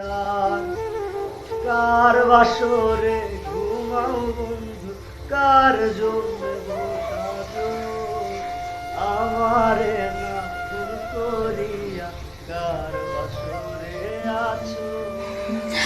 কার? বাসরে ঘুমাও বন্ধু? কার আমারে না করিয়া কার বাসরে আছো?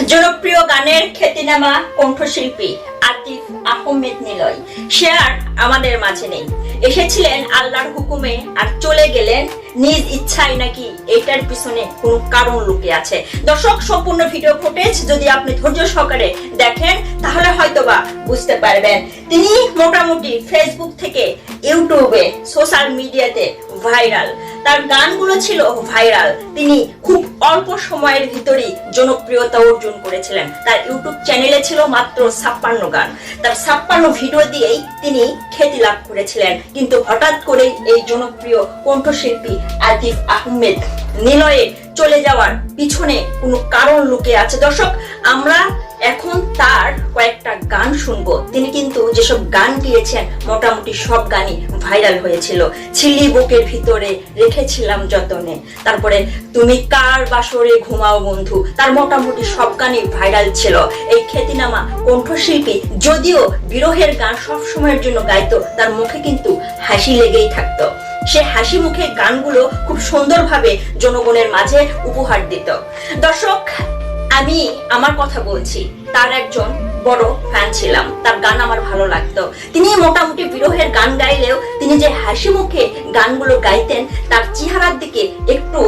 জনপ্রিয় গানের খ্যাতিনামা কণ্ঠশিল্পী আতিফ আহমেদ নিলয় সে আর আমাদের মাঝে নেই। এসেছিলেন আল্লাহর হুকুমে আর চলে গেলেন নিজ ইচ্ছায় নাকি এটার পিছনে কোনো কারণ লুকে আছে। দর্শক, সম্পূর্ণ ভিডিও ফুটেজ যদি আপনি ধৈর্য সহকারে দেখেন, তাহলে হয়তোবা বুঝতে পারবেন। তিনি মোটামুটি ফেসবুক থেকে ইউটিউবে সোশ্যাল মিডিয়াতে ভাইরাল তার গানগুলো ছিল ভাইরাল। তিনি খুব অল্প সময়ের ভিতরেই জনপ্রিয়তা অর্জন করেছিলেন। তার ইউটিউব চ্যানেলে ছিল মাত্র ছাপ্পান্ন গান। তার ছাপ্পান্ন ভিডিও দিয়েই তিনি খ্যাতি লাভ করেছিলেন। কিন্তু হঠাৎ করেই এই জনপ্রিয় কণ্ঠশিল্পী আতিফ আহমেদ নিলয়ে চলে যাওয়ার পিছনে কোনো কারণ লুকে আছে। দর্শক, আমরা এখন তার কয়েকটা গান শুনব। তিনি কিন্তু যেসব গান গিয়েছেন, মোটামুটি সব গানই ভাইরাল হয়েছিল। ছিলি বুকের ভিতরে রেখেছিলাম যতনে। তারপরে, তুমি কার বাসরে ঘুমাও বন্ধু? তার মোটামুটি সব গানই ভাইরাল ছিল। এই খ্যাতিনামা কণ্ঠশিল্পী যদিও বিরহের গান সব সময়ের জন্য গাইতো, তার মুখে কিন্তু হাসি লেগেই থাকতো। সে হাসি মুখে গানগুলো খুব সুন্দরভাবে জনগণের মাঝে উপহার দিত। দর্শক আমি আমার কথা বলছি। তার একজন বড় ফ্যান ছিলাম। তার গান আমার ভালো লাগতো। তিনি মোটামুটি বিরহের গান গাইলেও তিনি যে হাসি মুখে গানগুলো গাইতেন, তার চেহারার দিকে একটু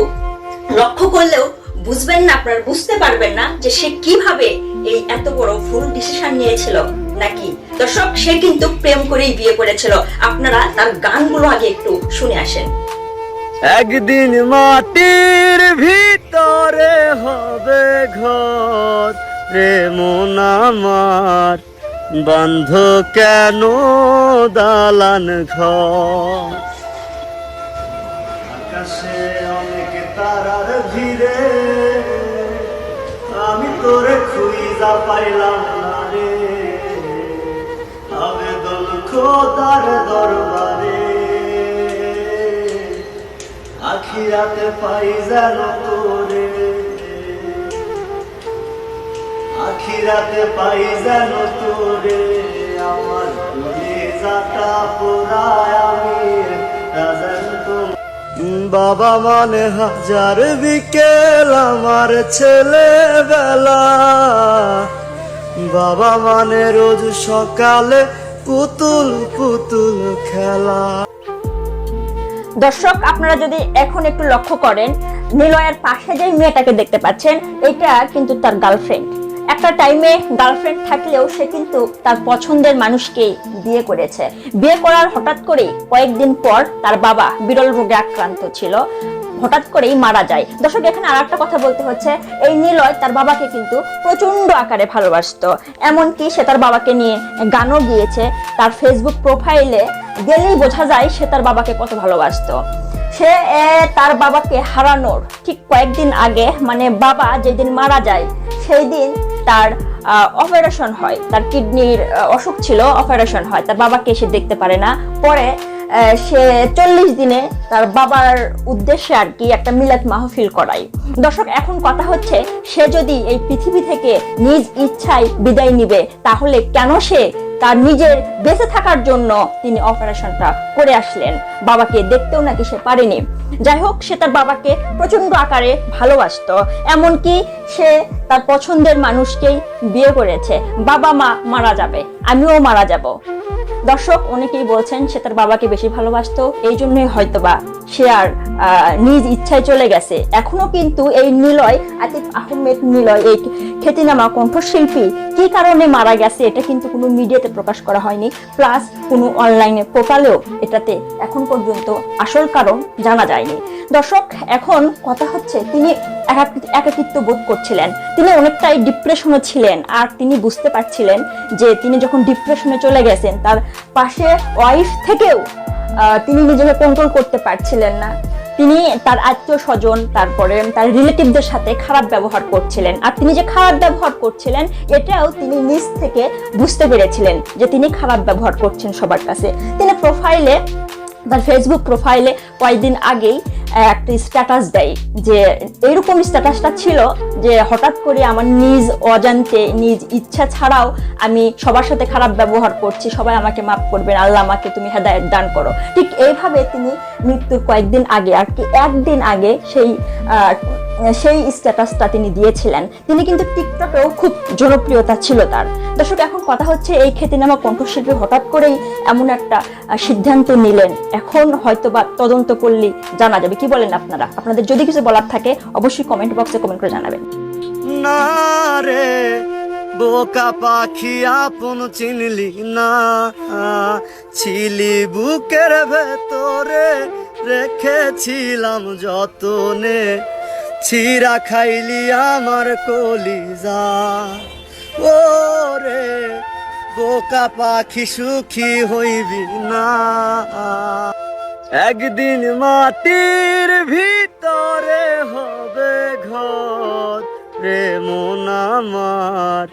লক্ষ্য করলেও বুঝবেন না, আপনারা বুঝতে পারবেন না যে সে কীভাবে এই এত বড় ভুল ডিসিশন নিয়েছিল নাকি। দর্শক, সে কিন্তু প্রেম করেই বিয়ে করেছিল। আপনারা তার গানগুলো আগে একটু শুনে আসেন। একদিন মাটির ভিতরে হবে ঘর। প্রেম আমার বন্ধ কেন দালান ঘর? আকাশে অনেক তারার আমি তোরে খুঁজা পাইলাম না রে। আবেদন খোদার দরবারে আখিরাতে পাই যেন তোরে। আখিরাতে পাই যেন তোরে। আমার যাটা পোড়ায় আমি বাবা মানে হাজার বিকেল আমার ছেলেবেলা। বাবা মানে রোজ সকালে পুতুল পুতুল খেলা। দর্শক, আপনারা যদি এখন একটু লক্ষ্য করেন, নিলয়ের পাশে যে মেয়েটাকে দেখতে পাচ্ছেন এটা কিন্তু তার গার্লফ্রেন্ড একটা টাইমে গার্লফ্রেন্ড থাকলেও সে কিন্তু তার পছন্দের মানুষকেই বিয়ে করেছে। বিয়ে করার হঠাৎ করেই কয়েকদিন পর তার বাবা বিরল রোগে আক্রান্ত ছিল। হঠাৎ করেই মারা যায়। দর্শক, এখানে আর একটা কথা বলতে হচ্ছে। এই নিলয় তার বাবাকে কিন্তু প্রচণ্ড আকারে ভালোবাসতো। এমনকি সে তার বাবাকে নিয়ে গানও গিয়েছে। তার ফেসবুক প্রোফাইলে গেলেই বোঝা যায় সে তার বাবাকে কত ভালোবাসতো। সে তার বাবাকে হারানোর ঠিক কয়েকদিন আগে মানে বাবা যেদিন মারা যায়, সেই দিন তার অপারেশন হয়। তার কিডনির অসুখ ছিল অপারেশন হয়। তার বাবাকে সে দেখতে পারে না। পরে সে চল্লিশ দিনে তার বাবার উদ্দেশ্যে আর কি একটা মিলাদ মাহফিল করায়। দর্শক, এখন কথা হচ্ছে, সে যদি এই পৃথিবী থেকে নিজ ইচ্ছায় বিদায় নিবে, তাহলে কেন সে তার নিজের বেঁচে থাকার জন্য তিনি অপারেশনটা করে আসলেন। বাবাকে দেখতেও নাকি সে পারেনি। যাই হোক, সে তার বাবাকে প্রচণ্ড আকারে ভালোবাসতো। এমনকি সে তার পছন্দের মানুষকেই বিয়ে করেছে। বাবা মা মারা যাবে, আমিও মারা যাব। দর্শক, অনেকেই বলছেন সে তার বাবাকে বেশি ভালোবাসতো, এই জন্যই হয়তোবা সে আর নিজ ইচ্ছায় চলে গেছে। এখনও কিন্তু এই নিলয়, আতিফ আহমেদ নিলয়, এই খ্যাতিনামা কণ্ঠশিল্পী কি কারণে মারা গেছে এটা কিন্তু কোনো মিডিয়াতে প্রকাশ করা হয়নি। প্লাস কোনো অনলাইনে পোর্টালেও এটাতে এখন পর্যন্ত আসল কারণ জানা যায়নি। দর্শক, এখন কথা হচ্ছে তিনি একাকৃত- একাকিত্ব বোধ করছিলেন। তিনি অনেকটাই ডিপ্রেশনে ছিলেন আর তিনি বুঝতে পারছিলেন যে তিনি যখন ডিপ্রেশনে চলে গেছেন, তার পাশে ওয়াইফ থেকেও তিনি নিজেকে কন্ট্রোল করতে পারছিলেন না। তিনি তার আত্মীয় স্বজন, তারপরে তার রিলেটিভদের সাথে খারাপ ব্যবহার করছিলেন। আর তিনি যে খারাপ ব্যবহার করছিলেন, এটাও তিনি নিজ থেকে বুঝতে পেরেছিলেন যে তিনি খারাপ ব্যবহার করছেন সবার কাছে। তিনি প্রোফাইলে তার ফেসবুক প্রোফাইলে কয়েকদিন আগেই একটা স্ট্যাটাস দেয় যে এইরকম স্ট্যাটাসটা ছিল যে হঠাৎ করে আমার নিজ অজান্তে, নিজ ইচ্ছা ছাড়াও আমি সবার সাথে খারাপ ব্যবহার করছি, সবাই আমাকে মাফ করবেন আল্লাহ আমাকে তুমি হেদায়ত দান করো। ঠিক এইভাবে তিনি মৃত্যুর কয়েকদিন আগে আর কি, একদিন আগে সেই সেই স্ট্যাটাসটা তিনি দিয়েছিলেন। তিনি কিন্তু টিকটকেও খুব জনপ্রিয়তা ছিল তার। দর্শক, এখন কথা হচ্ছে এই খ্যাতিনামা কণ্ঠশিল্পী হঠাৎ করেই এমন একটা সিদ্ধান্ত নিলেন। এখন হয়তো বা তদন্ত করলেই জানা যাবে। কি বলেন আপনারা? আপনাদের যদি কিছু বলার থাকে, অবশ্যই কমেন্ট বক্সে কমেন্ট করে জানাবেন। না রে, বোকা পাখি আপন চিনলি না। ছিলি বুকের ভেতরে, রেখেছিলাম যতনে। ছিরা খাইলি আমার কলিজা। ও রে বোকা পাখি সুখী হইবি না। একদিন মাটির ভিতরে হবে ঘর। রে মন আমার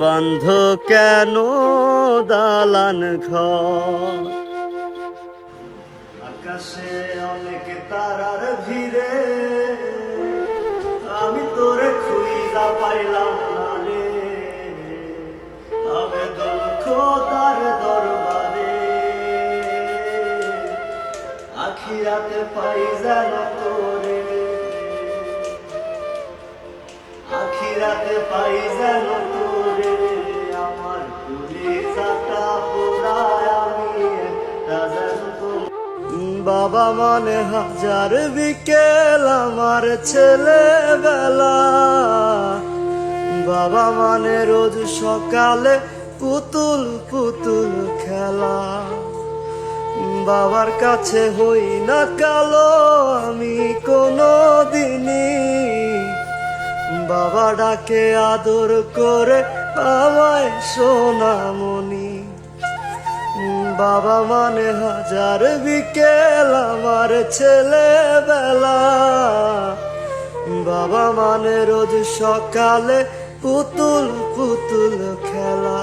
বন্ধ কেন দালান ঘর? আকাশে অনেক তারার ভিড়ে তোরে খুঁজা পাইলাম না রে আবেদন খোদার দরবারে। আখিরাতে পাই যেন তোরে। আখিরাতে পাই যেন তোরে বাবা মানে হাজার বিকেল আমার ছেলেবেলা। বাবা মানে রোজ সকালে পুতুল পুতুল খেলা। বাবার কাছে হই না কালো আমি কোনো দিনই বাবা ডাকে আদর করে আমায় সোনামণি। বাবা মানে হাজার বিকেল আমার ছেলেবেলা বাবা মানে রোজ সকালে পুতুল পুতুল খেলা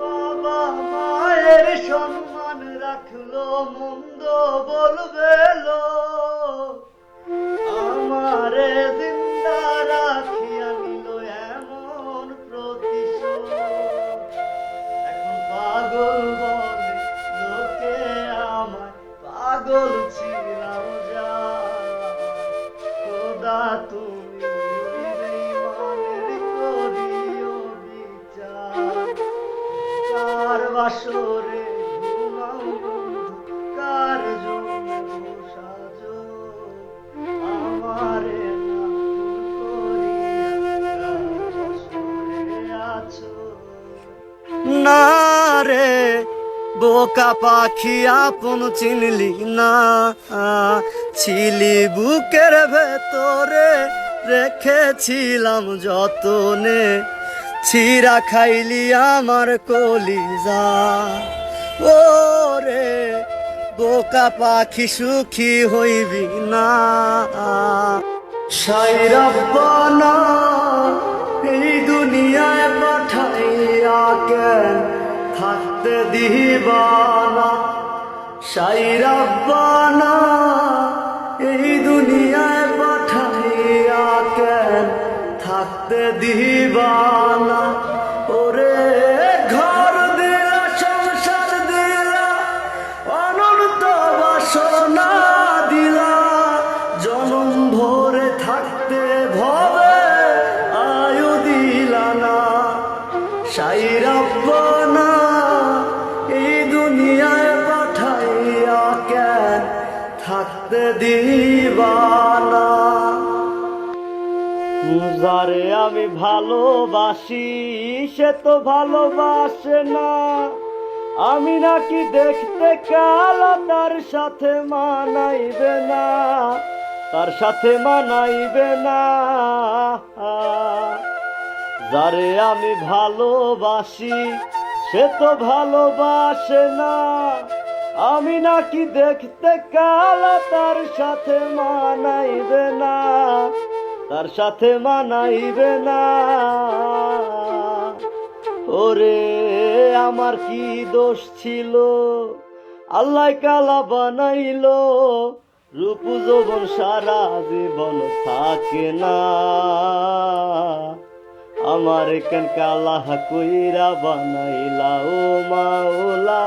বাবা মায়ের সম্মান রাখল, মন্দ বলবে লোক। পাগল ছিলাম যা। খোদা, তুমি কার বাসরে ঘুমাও বন্ধু, কার জন্য সাজো আমারে না রে বোকা পাখি আপন চিনলি না। ছিলি বুকের ভেতরে, রেখেছিলাম যতনে। ছিরা খাইলি আমার কলিজা। ও রে বোকা পাখি সুখী হইবি না। সাইরাব্বানা এই দুনিয়ায় পাঠাইয়া কেন? দিবানা সাইরাব্বানা এই দুনিয়ায় পাঠাইয়া কেন থাকতে দিবানা? যারে আমি ভালোবাসি, সে তো ভালোবাসে না। আমি নাকি দেখতে কালা, তার সাথে মানাইবে না, তার সাথে মানাইবে না। যারে আমি ভালোবাসি, সে তো ভালোবাসে না। আমি নাকি দেখতে কালা, তার সাথে মানাইবে না। তার সাথে মানাইবে না। ওরে, আমার কি দোষ ছিল? আল্লাহ কালা বানাইলো। রূপ যৌবন সারা জীবন থাকে না। আমার কেন কালা কইরা বানাইলা ও মাওলা?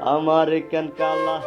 আমার কেন কালা